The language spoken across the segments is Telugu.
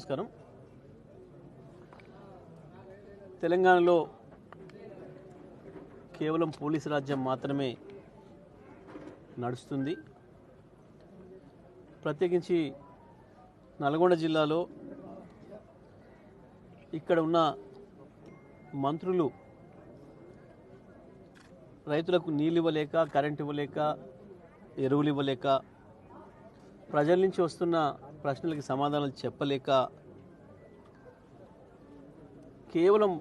నమస్కారం. తెలంగాణలో కేవలం పోలీసు రాజ్యం మాత్రమే నడుస్తుంది. ప్రత్యేకించి నల్గొండ జిల్లాలో ఇక్కడ ఉన్న మంత్రులు రైతులకు నీళ్ళు ఇవ్వలేక కరెంట్ ఇవ్వలేక ఎరువులు ఇవ్వలేక ప్రజల నుంచి వస్తున్న ప్రశ్నలకి సమాధానాలు చెప్పలేక కేవలం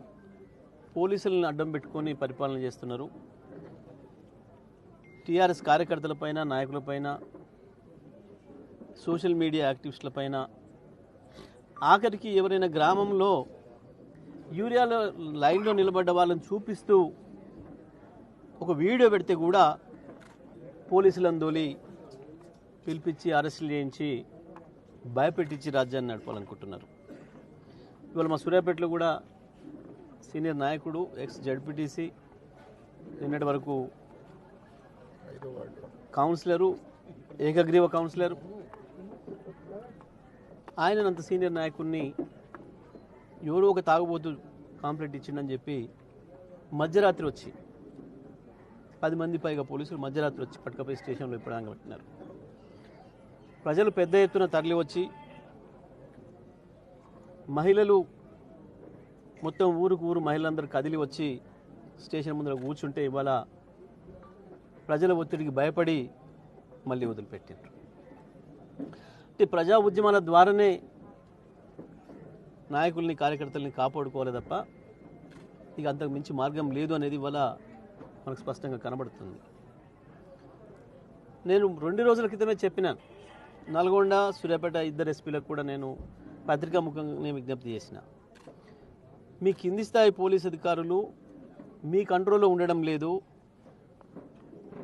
పోలీసులను అడ్డం పెట్టుకొని పరిపాలన చేస్తున్నారు. టీఆర్ఎస్ కార్యకర్తలపైన నాయకులపైన సోషల్ మీడియా యాక్టివిస్టులపైన. ఆఖరికి ఎవరైనా గ్రామంలో యూరియాలో లైన్లో నిలబడ్డ వాళ్ళని చూపిస్తూ ఒక వీడియో పెడితే కూడా పోలీసులందోలి పిలిపించి అరెస్టులు చేయించి భయపెట్టించి రాజ్యాన్ని నడపాలనుకుంటున్నారు. ఇవాళ మా సూర్యాపేటలో కూడా సీనియర్ నాయకుడు ఎక్స్ జడ్పీటీసీ నిన్నటి వరకు కౌన్సిలరు ఏకగ్రీవ కౌన్సిలర్. ఆయన అంత సీనియర్ నాయకుడిని ఎవరో ఒక తాగుబోతు కాంప్లైంట్ ఇచ్చిండని చెప్పి మధ్యరాత్రి వచ్చి పది మంది పైగా పోలీసులు మధ్యరాత్రి వచ్చి పట్టుకపోయి స్టేషన్లో ఇప్పుడు పెట్టినారు. ప్రజలు పెద్ద ఎత్తున తరలివచ్చి మహిళలు మొత్తం ఊరుకు ఊరు మహిళలందరూ కదిలి వచ్చి స్టేషన్ ముందర కూర్చుంటే ఇవాళ ప్రజల ఒత్తిడికి భయపడి మళ్ళీ వదిలిపెట్టారు అంటే ప్రజా ఉద్యమాల ద్వారానే నాయకుల్ని కార్యకర్తల్ని కాపాడుకోవాలి తప్ప ఇక అంతకు మించి మార్గం లేదు అనేది ఇవాళ మనకు స్పష్టంగా కనబడుతుంది. నేను రెండు రోజుల క్రితమే చెప్పినాను. నల్గొండ సూర్యాపేట ఇద్దరు ఎస్పీలకు కూడా నేను పత్రికా ముఖంగా విజ్ఞప్తి చేసిన. మీ కింది స్థాయి పోలీస్ అధికారులు మీ కంట్రోల్లో ఉండడం లేదు.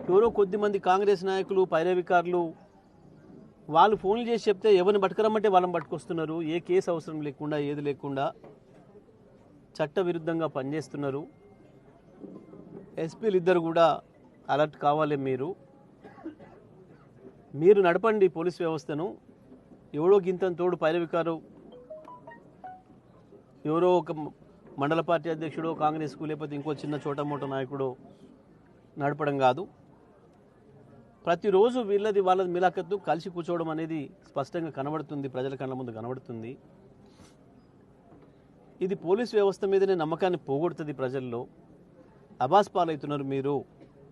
ఎవరో కొద్దిమంది కాంగ్రెస్ నాయకులు పైరవికారులు వాళ్ళు ఫోన్లు చేసి చెప్తే ఎవరిని పట్టుకురమ్మంటే వాళ్ళని పట్టుకొస్తున్నారు. ఏ కేసు అవసరం లేకుండా ఏది లేకుండా చట్టవిరుద్ధంగా పనిచేస్తున్నారు. ఎస్పీలు ఇద్దరు కూడా అలర్ట్ కావాలి మీరు. మీరు నడపండి పోలీస్ వ్యవస్థను. ఎవడో గింతని తోడు పైరవికారు ఎవరో ఒక మండల పార్టీ అధ్యక్షుడు కాంగ్రెస్కు లేకపోతే ఇంకో చిన్న చోట మోట నాయకుడు నడపడం కాదు. ప్రతిరోజు వీళ్ళది వాళ్ళది మిలాఖత్తు కలిసి కూర్చోవడం అనేది స్పష్టంగా కనబడుతుంది ప్రజల కళ్ళ ముందు కనబడుతుంది. ఇది పోలీస్ వ్యవస్థ మీదనే నమ్మకాన్ని పోగొడుతుంది ప్రజల్లో. అబాస్ పాలవుతున్నారు మీరు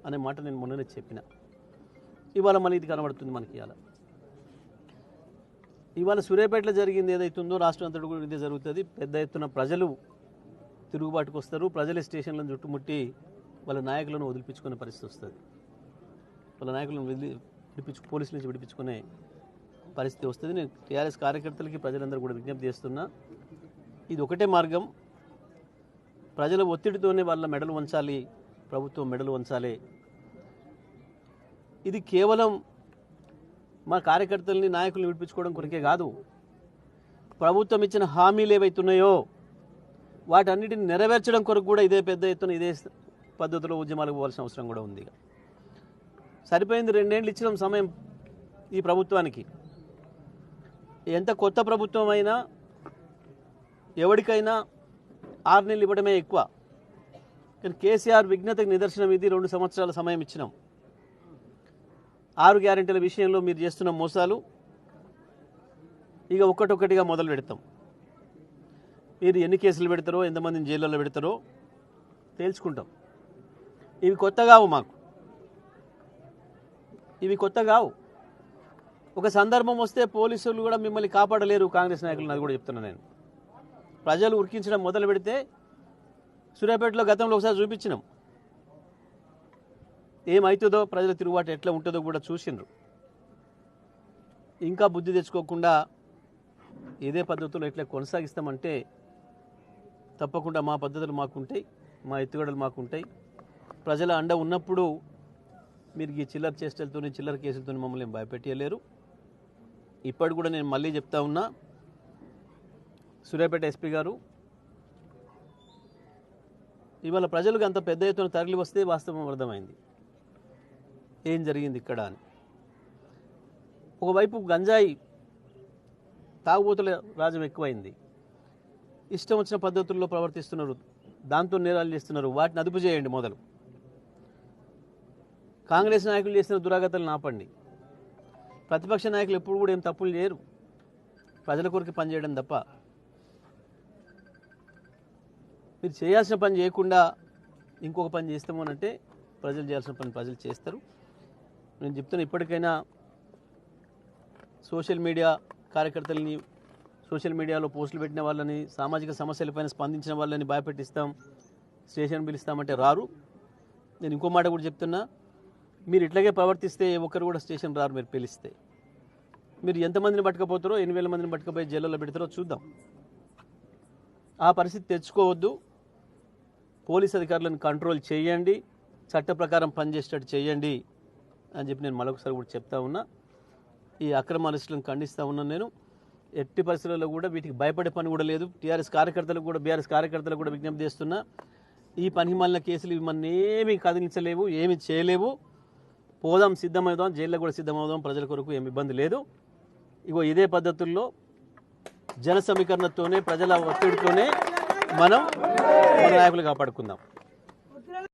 అనే మాట నేను మొన్ననే చెప్పిన. ఇవాళ మళ్ళీ ఇది కనబడుతుంది మనకి ఇవాళ. ఇవాళ సూర్యాపేటలో జరిగింది ఏదైతుందో రాష్ట్రం అంతటి కూడా ఇదే జరుగుతుంది. పెద్ద ఎత్తున ప్రజలు తిరుగుబాటుకు వస్తారు. ప్రజలు స్టేషన్లను చుట్టుముట్టి వాళ్ళ నాయకులను వదిలిపించుకునే పరిస్థితి వస్తుంది. వాళ్ళ నాయకులను వదిలి విడిపించు పోలీసుల నుంచి విడిపించుకునే పరిస్థితి వస్తుంది. నేను టీఆర్ఎస్ కార్యకర్తలకి ప్రజలందరూ కూడా విజ్ఞప్తి చేస్తున్నా ఇది ఒకటే మార్గం. ప్రజల ఒత్తిడితోనే వాళ్ళ మెడలు వంచాలి ప్రభుత్వం మెడలు వంచాలి. ఇది కేవలం మా కార్యకర్తల్ని నాయకుల్ని విడిపించుకోవడం కొరకే కాదు. ప్రభుత్వం ఇచ్చిన హామీలు ఏవైతున్నాయో వాటన్నిటిని నెరవేర్చడం కొరకు కూడా ఇదే పెద్ద ఎత్తున ఇదే పద్ధతిలో ఉద్యమాలకు పోవాల్సిన అవసరం కూడా ఉంది. సరిపోయింది రెండేళ్ళు ఇచ్చిన సమయం ఈ ప్రభుత్వానికి. ఎంత కొత్త ప్రభుత్వం అయినా ఎవరికైనా ఆరు నెలలు ఇవ్వడమే ఎక్కువ. కానీ కేసీఆర్ విఘ్నతకు నిదర్శనం ఇది రెండు సంవత్సరాల సమయం ఇచ్చినాం. ఆరు గ్యారెంటీల విషయంలో మీరు చేస్తున్న మోసాలు ఇక ఒక్కటొక్కటిగా మొదలు పెడతాం. మీరు ఎన్ని కేసులు పెడతారో ఎంతమందిని జైల్లో పెడతారో తేల్చుకుంటాం. ఇవి కొత్త కావు మాకు. ఇవి కొత్త కావు. ఒక సందర్భం వస్తే పోలీసులు కూడా మిమ్మల్ని కాపాడలేరు కాంగ్రెస్ నాయకులు అది కూడా చెప్తున్నా నేను. ప్రజలు ఉరికించడం మొదలు పెడితే సూర్యాపేటలో గతంలో ఒకసారి చూపించినాం. ఏమవుతుందో ప్రజల తిరుగుబాటు ఎట్లా ఉంటుందో కూడా చూసిండ్రు. ఇంకా బుద్ధి తెచ్చుకోకుండా ఇదే పద్ధతిలో ఎట్లా కొనసాగిస్తామంటే తప్పకుండా మా పద్ధతులు మాకుంటాయి మా ఎత్తుగడలు మాకుంటాయి. ప్రజల అండ ఉన్నప్పుడు మీరు ఈ చిల్లర చేష్టలతో చిల్లర కేసులతో మమ్మల్ని భయపెట్టలేరు ఇప్పటి కూడా నేను మళ్ళీ చెప్తా ఉన్నా సూర్యాపేట ఎస్పీ గారు ఇవాళ ప్రజలకు అంత పెద్ద ఎత్తున తరలి వస్తే వాస్తవం అర్థమైంది. ఏం జరిగింది ఇక్కడ అని. ఒకవైపు గంజాయి తాగుబోతుల రాజ్యం ఎక్కువైంది. ఇష్టం వచ్చిన పద్ధతుల్లో ప్రవర్తిస్తున్నారు. దాంతో నేరాలు చేస్తున్నారు. వాటిని అదుపు చేయండి మొదలు. కాంగ్రెస్ నాయకులు చేసిన దురాగతలు నాపండి. ప్రతిపక్ష నాయకులు ఎప్పుడు కూడా ఏం తప్పులు చేయరు. ప్రజల కొరకు పనిచేయడం తప్ప. మీరు చేయాల్సిన పని చేయకుండా ఇంకొక పని చేస్తాము అంటే ప్రజలు చేయాల్సిన పని ప్రజలు చేస్తారు. నేను చెప్తున్నా ఇప్పటికైనా సోషల్ మీడియా కార్యకర్తలని సోషల్ మీడియాలో పోస్టులు పెట్టిన వాళ్ళని సామాజిక సమస్యలపైన స్పందించిన వాళ్ళని భయపెట్టిస్తాం స్టేషన్ పిలుస్తామంటే రారు. నేను ఇంకో మాట కూడా చెప్తున్నా మీరు ఇట్లాగే ప్రవర్తిస్తే ఒక్కరు కూడా స్టేషన్ రారు మీరు పిలిస్తే. మీరు ఎంతమందిని పట్టుకపోతారో ఎన్ని వేల మందిని పట్టుకపోయి జైల్లో పెడతారో చూద్దాం. ఆ పరిస్థితి తెచ్చుకోవద్దు. పోలీస్ అధికారులను కంట్రోల్ చేయండి. చట్ట ప్రకారం పనిచేసేటట్టు చేయండి. అని చెప్పి నేను మరొకసారి కూడా చెప్తా ఉన్నా. ఈ అక్రమ అరెస్టులను ఖండిస్తూ ఉన్నాను నేను. ఎట్టి పరిస్థితుల్లో కూడా వీటికి భయపడే పని కూడా లేదు. టీఆర్ఎస్ కార్యకర్తలకు కూడా బీఆర్ఎస్ కార్యకర్తలకు కూడా విజ్ఞప్తి చేస్తున్నా. ఈ పని మళ్ళీ కేసులు ఇవన్నీ ఏమీ కదిలించలేవు ఏమీ చేయలేవు. పోదాం సిద్ధమవుదాం జైల్లో కూడా సిద్ధమవుదాం. ప్రజల కొరకు ఏమి ఇబ్బంది లేదు. ఇగో ఇదే పద్ధతుల్లో జన సమీకరణతోనే ప్రజల ఒత్తిడితోనే మనం మన నాయకులు కాపాడుకుందాం.